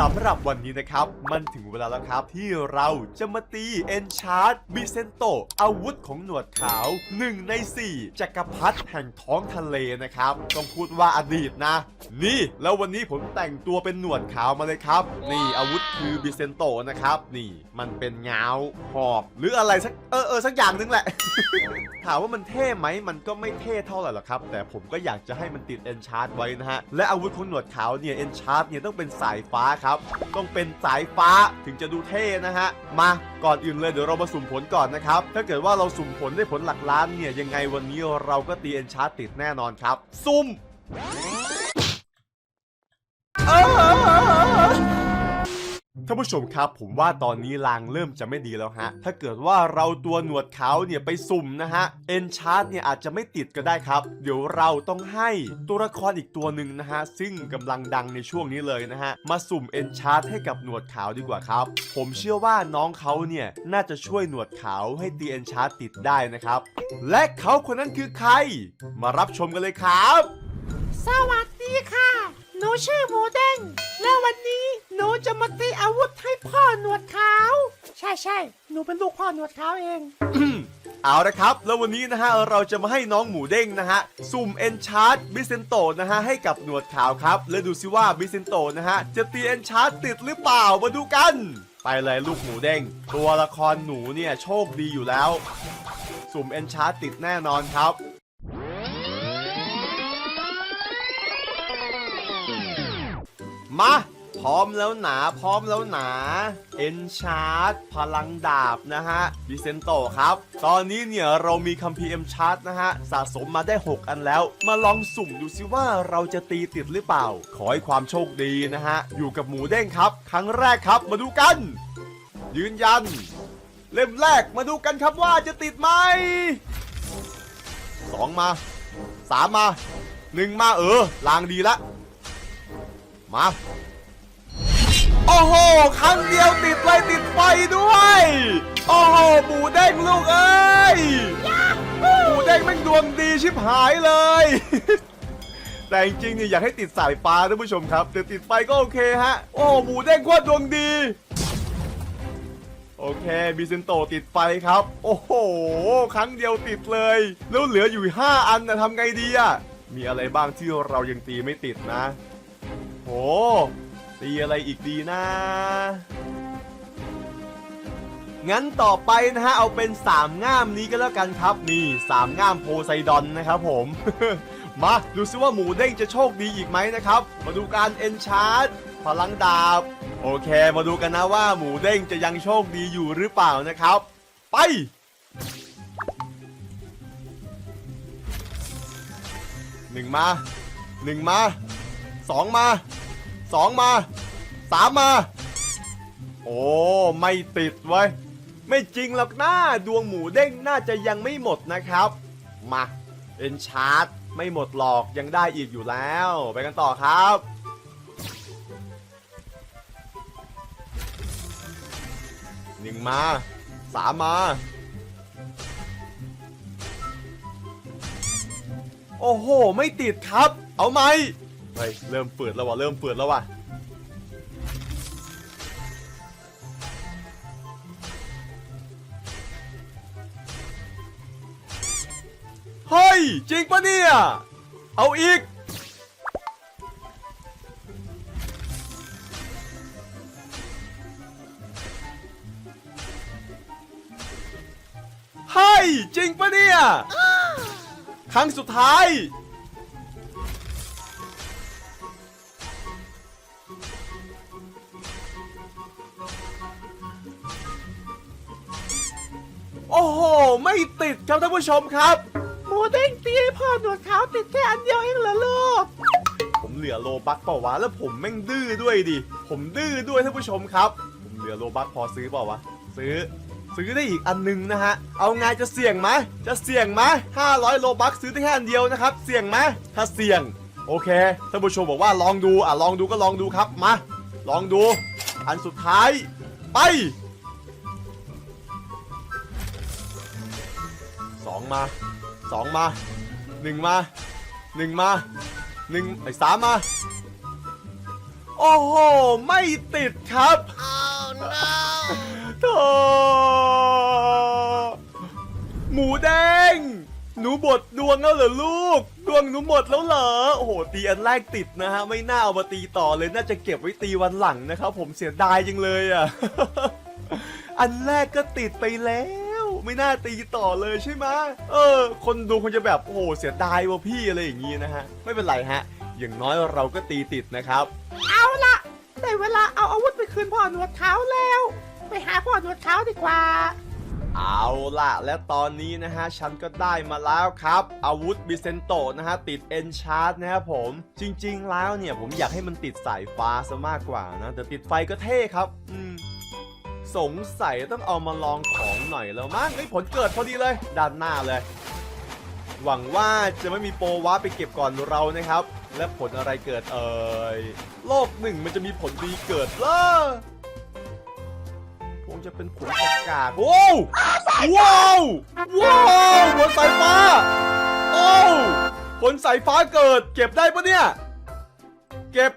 สำหรับวันนี้นะครับ มันถึงเวลาแล้วครับ ที่เราจะมาตีเอนชาร์ดบิเซนโต อาวุธของหนวดขาว 1 ใน 4 จักรพรรดิแห่งท้องทะเลนะครับ ต้องพูดว่าอดีตนะ นี่ แล้ววันนี้ผมแต่งตัวเป็นหนวดขาวมาเลยครับ นี่อาวุธคือบิเซนโตนะครับ นี่มันเป็นเงาหอบหรืออะไรสักเออเออสักอย่างนึงแหละ ถามว่ามันเท่ไหมมันก็ไม่เท่เท่าไหร่หรอกครับ แต่ผมก็อยากจะให้มันติดเอนชาร์ดไว้นะฮะและอาวุธของหนวดขาวเนี่ยเอนชาร์ดเนี่ยต้องเป็นสายฟ้าครับ ต้องเป็นสายฟ้าถึงจะดูเท่นะฮะ มาก่อนอื่นเลยเดี๋ยวเรามาสุ่มผลก่อนนะครับ ถ้าเกิดว่าเราสุ่มผลได้ผลหลักล้านเนี่ยยังไงวันนี้เราก็ตีเอนชาร์ติดแน่นอนครับซุ่ม ท่านผู้ชมครับผมว่าตอนนี้ลางเริ่มจะไม่ดีแล้วฮะ ถ้าเกิดว่าเราตัวหนวดขาวเนี่ยไปสุ่มนะฮะเอนชาร์ดเนี่ยอาจจะไม่ติดก็ได้ครับ เดี๋ยวเราต้องให้ตัวละครอีกตัวหนึ่งนะฮะ ซึ่งกำลังดังในช่วงนี้เลยนะฮะ มาสุ่มเอนชาร์ดให้กับหนวดขาวดีกว่าครับ ผมเชื่อว่าน้องเขาเนี่ยน่าจะช่วยหนวดขาวให้ตีเอนชาร์ดติดได้นะครับ และเขาคนนั้นคือใคร มารับชมกันเลยครับ สวัสดีค่ะ หนูชื่อหมูเด้งและวันนี้หนูจะมาตีอาวุธให้พ่อหนวดขาว ใช่ใช่หนูเป็นลูกพ่อหนวดขาวเอง เอาละครับ แล้ววันนี้นะฮะเราจะมาให้น้องหมูเด้งนะฮะสุ่มเอนชาร์ดบิเซนโตนะฮะให้กับหนวดขาวครับ และดูซิว่าบิเซนโตนะฮะจะตีเอนชาร์ดติดหรือเปล่ามาดูกัน ไปเลยลูกหมูเด้งตัวละครหนูเนี่ยโชคดีอยู่แล้ว สุ่มเอนชาร์ดติดแน่นอนครับ มา พร้อมแล้วหนา พร้อมแล้วหนาเอนชาร์ดพลังดาบนะฮะบิเซนโตครับ ตอนนี้เนี่ยเรามีคัมภีร์เอ็มชาร์ดนะฮะ สะสมมาได้ 6 อันแล้ว มาลองสุ่มดูซิว่าเราจะตีติดหรือเปล่า ขอให้ความโชคดีนะฮะ อยู่กับหมูเด้งครับ ครั้งแรกครับมาดูกัน ยืนยัน เล่มแรกมาดูกันครับว่าจะติดไหมสองมาสามมาหนึ่งมาเออลางดีละ มา โอ้โหครั้งเดียวติดเลยติดไฟด้วย โอ้โหหมูเด้งลูกเอ้ยหมูเด้งแม่งดวงดีชิบหายเลย แต่จริงๆเนี่ยอยากให้ติดสายฟ้าท่านผู้ชมครับแต่ติดไฟก็โอเคฮะ โอ้หมูเด้งโคตรดวงดี โอเคบิเซนโตติดไฟครับ โอ้โห ครั้งเดียวติดเลย แล้วเหลืออยู่ 5 อันนะทำไงดีอะมีอะไรบ้างที่เรายังตีไม่ติดนะ โหตีอะไรอีกดีนะ งั้นต่อไปนะฮะเอาเป็น3ง่ามนี้ก็แล้วกันครับนี่3ง่ามโพไซดอนนะครับผม มาดูซิว่าหมูเด้งจะโชคดีอีกไหมนะครับ มาดูการเอนชาร์ดพลังดาบ โอเค มาดูกันนะว่าหมูเด้งจะยังโชคดีอยู่หรือเปล่านะครับ ไปหนึ่งมาหนึ่งมา สองมาสองมาสามมา โอ้ ไม่ติดไว้ ไม่จริงหรอกนะดวงหมูเด้งน่าจะยังไม่หมดนะครับ มาเอ็นชาร์ตไม่หมดหรอกยังได้อีกอยู่แล้ว ไปกันต่อครับ หนึ่งมาสามมา โอ้โห ไม่ติดครับ เอาไหม เฮ้ยเริ่มเปิดแล้วว่ะเริ่มเปิดแล้วว่ะเฮ้ยจริงปะเนี่ย เอาอีก เฮ้ยจริงปะเนี่ย ครั้งสุดท้าย โอ้โห ไม่ติดครับท่านผู้ชมครับหมูเด้งตีให้พ่อหนวดขาวติดแค่อันเดียวเองเหรอลูก ผมเหลือโลบักเปล่าวะ แล้วผมแม่งดื้อด้วยดิ ผมดื้อด้วยท่านผู้ชมครับ ผมเหลือโลบักพอซื้อเปล่าวะ ซื้อ ซื้อได้อีกอันหนึงนะฮะ เอาไงจะเสี่ยงไหมจะเสี่ยงไหม500โลบักซื้อได้แค่อันเดียวนะครับ เสี่ยงไหมถ้าเสี่ยง โอเค ท่านผู้ชมบอกว่าลองดู อะลองดูก็ลองดูครับ มา ลองดู อันสุดท้าย ไป สองมาสองมาหนึ่งมาหนึ่งมาหนึ่งไอ้สามมา โอ้โห ไม่ติดครับโธ่หมูแดง หนูบดดวงแล้วเหรอลูก ดวงหนูหมดแล้วเหรอ โอ้โห ตีอันแรกติดนะฮะ ไม่น่าเอามาตีต่อเลย น่าจะเก็บไว้ตีวันหลังนะครับ ผมเสียดายจังเลยอะ อันแรกก็ติดไปแล้ว ไม่น่าตีต่อเลยใช่ไหมเออ คนดูคงจะแบบโอ้โหเสียดายว่ะพี่อะไรอย่างงี้นะฮะ ไม่เป็นไรฮะ อย่างน้อยเราก็ตีติดนะครับ เอาละได้เวลาเอาอาวุธไปคืนพ่อหนวดขาวแล้ว ไปหาพ่อหนวดขาวดีกว่า เอาล่ะ และตอนนี้นะฮะ ฉันก็ได้มาแล้วครับ อาวุธบิเซนโตนะฮะ ติดเอนชาร์ดนะครับผม จริง ๆ แล้วเนี่ยผมอยากให้มันติดสายฟ้าซะมากกว่านะ แต่ติดไฟก็เท่ครับ อืม สงสัยต้องเอามาลองของหน่อยแล้วมั้งเฮ้ยผลเกิดพอดีเลยด้านหน้าเลย หวังว่าจะไม่มีโปรวาไปเก็บก่อนเรานะครับ และผลอะไรเกิดเอ่ยโลกหนึ่งมันจะมีผลดีเกิดเหรอคงจะเป็นผลประกาศโอ้วว้าวว้าวผลสายฟ้าโอ้ผลสายฟ้าเกิด เก็บได้ปะเนี่ย เก็บ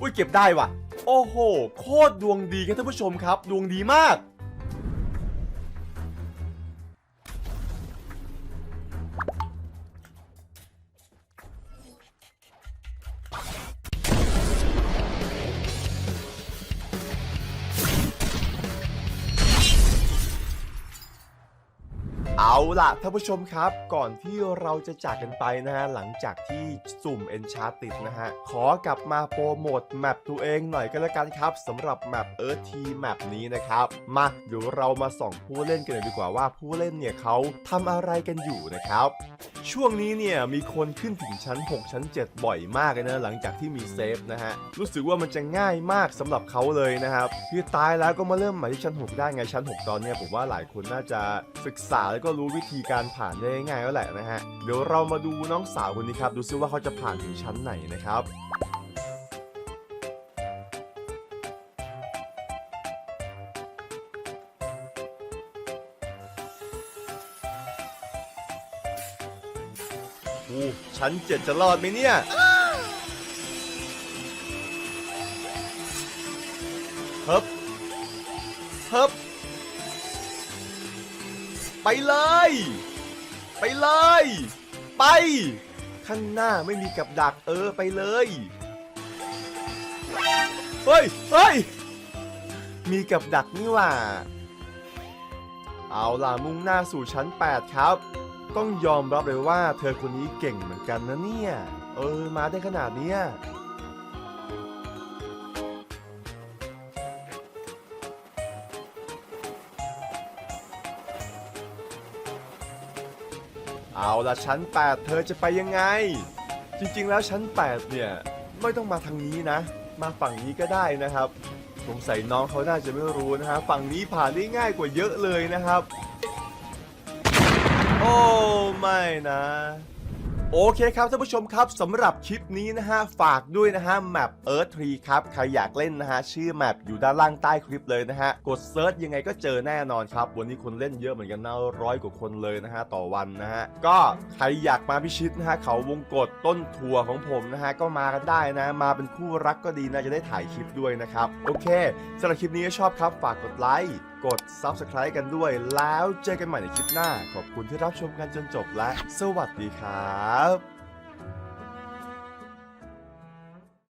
อุ้ยเก็บได้ว่ะ โอ้โห โคตรดวงดีครับท่านผู้ชมครับ ดวงดีมาก ล่ะท่านผู้ชมครับ ก่อนที่เราจะจากกันไปนะฮะหลังจากที่สุ่ม e n c h a r t ติดนะฮะขอกลับมาโปรโมทแมปตัวเองหน่อยก็แล้วกันครับสำหรับแมป Earth T แมปนี้นะครับ มาเดี๋ยวเรามาส่องผู้เล่นกันเลยดีกว่าว่าผู้เล่นเนี่ยเขาทำอะไรกันอยู่นะครับ ช่วงนี้เนี่ยมีคนขึ้นถึงชั้น 6 ชั้น 7 บ่อยมากเลยนะหลังจากที่มีเซฟนะฮะรู้สึกว่ามันจะง่ายมากสำหรับเขาเลยนะครับคือตายแล้วก็มาเริ่มใหม่ที่ชั้น 6 ได้ไงชั้น 6 ตอนเนี้ยผมว่าหลายคนน่าจะศึกษาแล้วก็รู้วิธีการผ่านได้ง่ายแล้วแหละนะฮะ เดี๋ยวเรามาดูน้องสาวคนนี้ครับ ดูซิว่าเขาจะผ่านถึงชั้นไหนนะครับอู้ชั้นเจ็ดจะรอดไหมเนี่ยเฮิบเฮิบ ไปเลย ไปเลย ไป ข้างหน้าไม่มีกับดักเออไปเลย เฮ้ยเฮ้ยมีกับดักนี่ว่า เอาล่ะมุ่งหน้าสู่ชั้น 8 ครับ ต้องยอมรับเลยว่าเธอคนนี้เก่งเหมือนกันนะเนี่ย เออ มาได้ขนาดเนี้ย เอาละชั้น 8 เธอจะไปยังไง จริงๆแล้วชั้น 8 เนี่ย ไม่ต้องมาทางนี้นะ มาฝั่งนี้ก็ได้นะครับ สงสัยน้องเขาน่าจะไม่รู้นะฮะฝั่งนี้ผ่านได้ง่ายกว่าเยอะเลยนะครับ โอ้ ไม่นะ โอเคครับท่านผู้ชมครับสำหรับคลิปนี้นะฮะฝากด้วยนะฮะแมป Earth Tree ครับใครอยากเล่นนะฮะชื่อแมปอยู่ด้านล่างใต้คลิปเลยนะฮะกดเซิร์ชยังไงก็เจอแน่นอนครับ วันนี้คนเล่นเยอะเหมือนกันนะร้อยกว่าคนเลยนะฮะต่อวันนะฮะก็ใครอยากมาพิชิตนะฮะเขาวงกฏต้นทัวร์ของผมนะฮะก็มากันได้นะ มาเป็นคู่รักก็ดีนะจะได้ถ่ายคลิปด้วยนะครับโอเคสำหรับคลิปนี้ชอบครับฝากกดไลค์ กด Subscribe กันด้วย แล้วเจอกันใหม่ในคลิปหน้า ขอบคุณที่รับชมกันจนจบและ สวัสดีครับ